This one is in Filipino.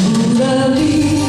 Surali